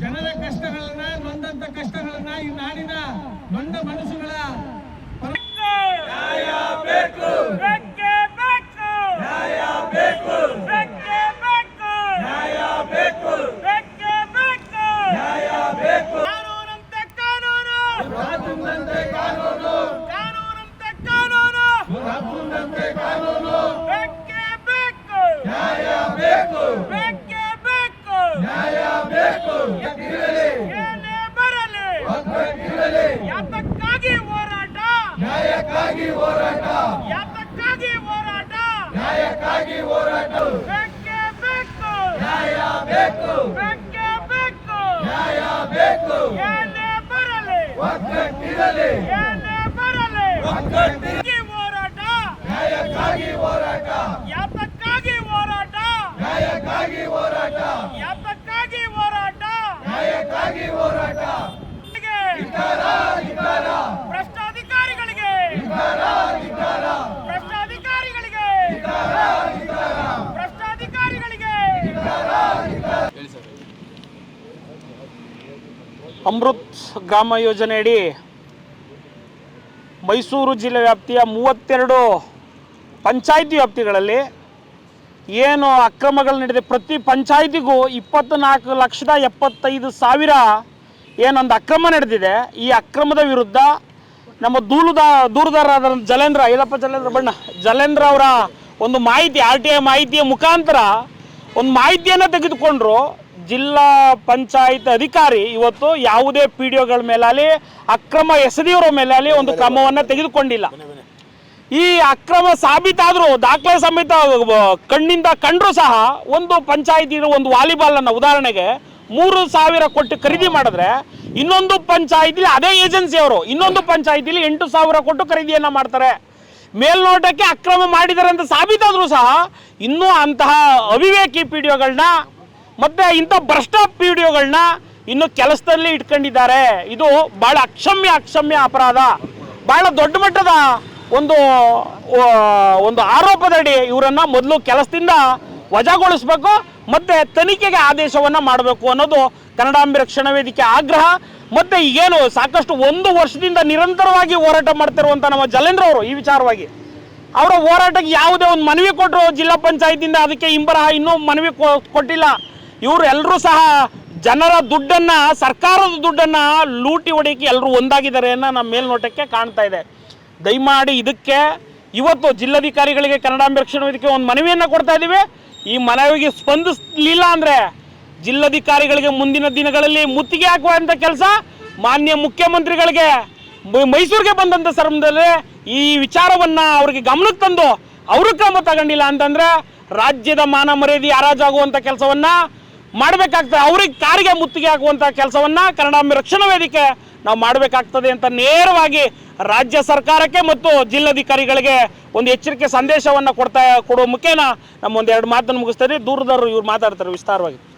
ಜನರ ಕಷ್ಟಗಳನ್ನ ಬಂದಂತ ಕಷ್ಟಗಳನ್ನ ಈ ನಾಡಿನ ನೊಂದ ಮನಸ್ಸುಗಳ ಪರ- ಬೇಕು ಬೇಕೇ ಬೇಕು ನ್ಯಾಯ ಬೇಕು ಬೇಕೇ ಬೇಕು ನ್ಯಾಯ ಬೇಕು ಬೇಕೇ ಬೇಕು ನ್ಯಾಯ ಬೇಕು ಕಾನೂನಂತೆ ಕಾನೂನು ಕಾನೂನಂತೆ ಕಾನೂನು ಕಾನೂನಂತೆ ಕಾನೂನು ಕಾನೂನಂತೆ ಕಾನೂನು ಬೇಕೇ ಬೇಕು ನ್ಯಾಯ ಬೇಕು ಬೇಕೇ ಬೇಕು ನ್ಯಾಯ ಬೇಕು ಇರಲಿ ಏನೇ ಬರಲಿ ಇರಲಿ ಯಾತಕ್ಕಾಗಿ ಹೋರಾಟ ನ್ಯಾಯಕ್ಕಾಗಿ ಹೋರಾಟ ಯಾತಕ್ಕಾಗಿ ಹೋರಾಟ. ನ್ಯಾಯಕ್ಕಾಗಿ ಹೋರಾಟ. ಬೇಕೇ ಬೇಕು. ನ್ಯಾಯ ಬೇಕು. ಬೇಕೇ ಬೇಕು. ನ್ಯಾಯ ಬೇಕು. ಏನೇ ಬರಲಿ. ಒಗ್ಗಟ್ಟಿರಲಿ. ಏನೇ ಬರಲಿ. ಒಗ್ಗಟ್ಟಿರಲಿ ಈ ಹೋರಾಟ ನ್ಯಾಯಕ್ಕಾಗಿ ಹೋರಾಟ ಯಾತಕ್ಕಾಗಿ ಹೋರಾಟ ನ್ಯಾಯಕ್ಕಾಗಿ ಹೋರಾಟ ಯಾತಕ್ಕಾಗಿ ಹೋರಾಟ ನ್ಯಾಯಕ್ಕಾಗಿ ಹೋರಾಟ ಹೀಗೆ ಧಿಕ್ಕಾರ, ಧಿಕ್ಕಾರ, ಭ್ರಷ್ಟಾಧಿಕಾರಿಗಳಿಗೆ ಧಿಕ್ಕಾರ, ಧಿಕ್ಕಾರ, ಭ್ರಷ್ಟಾಧಿಕಾರಿಗಳಿಗೆ ಧಿಕ್ಕಾರ, ಧಿಕ್ಕಾರ, ಭ್ರಷ್ಟಾಧಿಕಾರಿಗಳಿಗೆ ಅಮೃತ್ ಗ್ರಾಮ ಯೋಜನೆಯಡಿ ಮೈಸೂರು ಜಿಲ್ಲೆ ವ್ಯಾಪ್ತಿಯ ಮೂವತ್ತೆರಡು ಪಂಚಾಯಿತಿ ವ್ಯಾಪ್ತಿಗಳಲ್ಲಿ ಏನು ಅಕ್ರಮಗಳು ನಡೆದಿದೆ. ಪ್ರತಿ ಪಂಚಾಯಿತಿಗೂ ಇಪ್ಪತ್ತ್ನಾಲ್ಕು ಲಕ್ಷದ ಎಪ್ಪತ್ತೈದು ಸಾವಿರ ಏನೊಂದು ಅಕ್ರಮ ನಡೆದಿದೆ. ಈ ಅಕ್ರಮದ ವಿರುದ್ಧ ನಮ್ಮ ದೂಲುದ ದೂರದಾರರಾದ ಜಲೇಂದ್ರ ಇಲ್ಲಪ್ಪ ಜಲೇಂದ್ರ, ಬಣ್ಣ, ಜಲೇಂದ್ರ ಅವರ ಒಂದು ಮಾಹಿತಿ, ಆರ್ ಟಿ ಐ ಮಾಹಿತಿಯ ಮುಖಾಂತರ ಒಂದು ಮಾಹಿತಿಯನ್ನು ತೆಗೆದುಕೊಂಡ್ರು. ಜಿಲ್ಲಾ ಪಂಚಾಯತ್ ಅಧಿಕಾರಿ ಇವತ್ತು ಯಾವುದೇ ಪಿ ಡಿ ಒಗಳ ಮೇಲಾಗಲಿ ಅಕ್ರಮ ಎಸೆದಿಯವರ ಮೇಲಾಗಲಿ ಒಂದು ಕ್ರಮವನ್ನು ತೆಗೆದುಕೊಂಡಿಲ್ಲ. ಈ ಅಕ್ರಮ ಸಾಬೀತಾದರೂ ದಾಖಲೆ ಸಮೇತ ಕಣ್ಣಿಂದ ಕಂಡರೂ ಸಹ ಒಂದು ಪಂಚಾಯತಿ ಒಂದು ವಾಲಿಬಾಲನ್ನು ಉದಾಹರಣೆಗೆ ಮೂರು ಸಾವಿರ ಕೊಟ್ಟು ಖರೀದಿ ಮಾಡಿದ್ರೆ ಇನ್ನೊಂದು ಪಂಚಾಯತಿಲಿ ಅದೇ ಏಜೆನ್ಸಿಯವರು ಇನ್ನೊಂದು ಪಂಚಾಯತಿಲಿ ಎಂಟು ಸಾವಿರ ಕೊಟ್ಟು ಖರೀದಿಯನ್ನು ಮಾಡ್ತಾರೆ. ಮೇಲ್ನೋಟಕ್ಕೆ ಅಕ್ರಮ ಮಾಡಿದ್ದಾರೆ ಅಂತ ಸಾಬೀತಾದರೂ ಸಹ ಇನ್ನೂ ಅಂತಹ ಅವಿವೇಕಿ ಪಿ ಡಿ ಮತ್ತು ಇಂಥ ಭ್ರಷ್ಟ ಒಗಳನ್ನ ಇನ್ನು ಕೆಲಸದಲ್ಲಿ ಇಟ್ಕೊಂಡಿದ್ದಾರೆ. ಇದು ಭಾಳ ಅಕ್ಷಮ್ಯ ಅಕ್ಷಮ್ಯ ಅಪರಾಧ. ಭಾಳ ದೊಡ್ಡ ಮಟ್ಟದ ಒಂದು ಒಂದು ಆರೋಪದಡಿ ಇವರನ್ನ ಮೊದಲು ಕೆಲಸದಿಂದ ವಜಾಗೊಳಿಸಬೇಕು, ಮತ್ತೆ ತನಿಖೆಗೆ ಆದೇಶವನ್ನ ಮಾಡಬೇಕು ಅನ್ನೋದು ಕನ್ನಡಾಂಬಿ ರಕ್ಷಣಾ ವೇದಿಕೆ ಆಗ್ರಹ. ಮತ್ತೆ ಏನು ಸಾಕಷ್ಟು ಒಂದು ವರ್ಷದಿಂದ ನಿರಂತರವಾಗಿ ಹೋರಾಟ ಮಾಡ್ತಿರುವಂಥ ನಮ್ಮ ಜಲೇಂದ್ರ ಅವರು ಈ ವಿಚಾರವಾಗಿ. ಅವರ ಹೋರಾಟಕ್ಕೆ ಯಾವುದೇ ಒಂದು ಮನವಿ ಕೊಟ್ಟರು ಜಿಲ್ಲಾ ಪಂಚಾಯತಿಯಿಂದ, ಅದಕ್ಕೆ ಇಂಬರಹ ಇನ್ನೂ ಮನವಿ ಕೊಟ್ಟಿಲ್ಲ. ಇವರು ಎಲ್ಲರೂ ಸಹ ಜನರ ದುಡ್ಡನ್ನ, ಸರ್ಕಾರದ ದುಡ್ಡನ್ನ ಲೂಟಿ ಹೊಡೆಯಕ್ಕೆ ಎಲ್ಲರೂ ಒಂದಾಗಿದ್ದಾರೆ ಅನ್ನೋ ನಮ್ಮ ಮೇಲ್ನೋಟಕ್ಕೆ ಕಾಣ್ತಾ ಇದೆ. ದಯಮಾಡಿ ಇದಕ್ಕೆ ಇವತ್ತು ಜಿಲ್ಲಾಧಿಕಾರಿಗಳಿಗೆ ಕನ್ನಡಾಂಬೆ ರಕ್ಷಣಾ ವೇದಿಕೆ ಒಂದು ಮನವಿಯನ್ನು ಕೊಡ್ತಾ ಇದ್ದೀವಿ ಈ ಮನವಿಗೆ ಸ್ಪಂದಿಸಲಿಲ್ಲ ಅಂದರೆ ಜಿಲ್ಲಾಧಿಕಾರಿಗಳಿಗೆ ಮುಂದಿನ ದಿನಗಳಲ್ಲಿ ಮುತ್ತಿಗೆ ಹಾಕುವಂಥ ಕೆಲಸ ಮಾನ್ಯ ಮುಖ್ಯಮಂತ್ರಿಗಳಿಗೆ ಮೈಸೂರಿಗೆ ಬಂದಂಥ ಸಂದರ್ಭದಲ್ಲಿ ಈ ವಿಚಾರವನ್ನು ಅವ್ರಿಗೆ ಗಮನಕ್ಕೆ ತಂದು ಅವರು ಕ್ರಮ ತಗೊಂಡಿಲ್ಲ ಅಂತಂದರೆ ರಾಜ್ಯದ ಮಾನ ಮರ್ಯಾದೆ ಹರಾಜಾಗುವಂಥ ಕೆಲಸವನ್ನು ಮಾಡಬೇಕಾಗ್ತದೆ. ಅವ್ರಿಗೆ ಕಾರಿಗೆ ಮುತ್ತಿಗೆ ಹಾಕುವಂಥ ಕೆಲಸವನ್ನು ಕನ್ನಡಾಂಬೆ ರಕ್ಷಣಾ ವೇದಿಕೆ ನಾವು ಮಾಡಬೇಕಾಗ್ತದೆ ಅಂತ ನೇರವಾಗಿ ರಾಜ್ಯ ಸರ್ಕಾರಕ್ಕೆ ಮತ್ತು ಜಿಲ್ಲಾಧಿಕಾರಿಗಳಿಗೆ ಒಂದು ಎಚ್ಚರಿಕೆ ಸಂದೇಶವನ್ನು ಕೊಡ್ತಾ, ಕೊಡುವ ಮುಖೇನ ನಮ್ಮ ಒಂದೆರಡು ಮಾತನ್ನು ಮುಗಿಸ್ತಾರೆ ದೂರದವರು ಇವ್ರು ಮಾತಾಡ್ತಾರೆ ವಿಸ್ತಾರವಾಗಿ.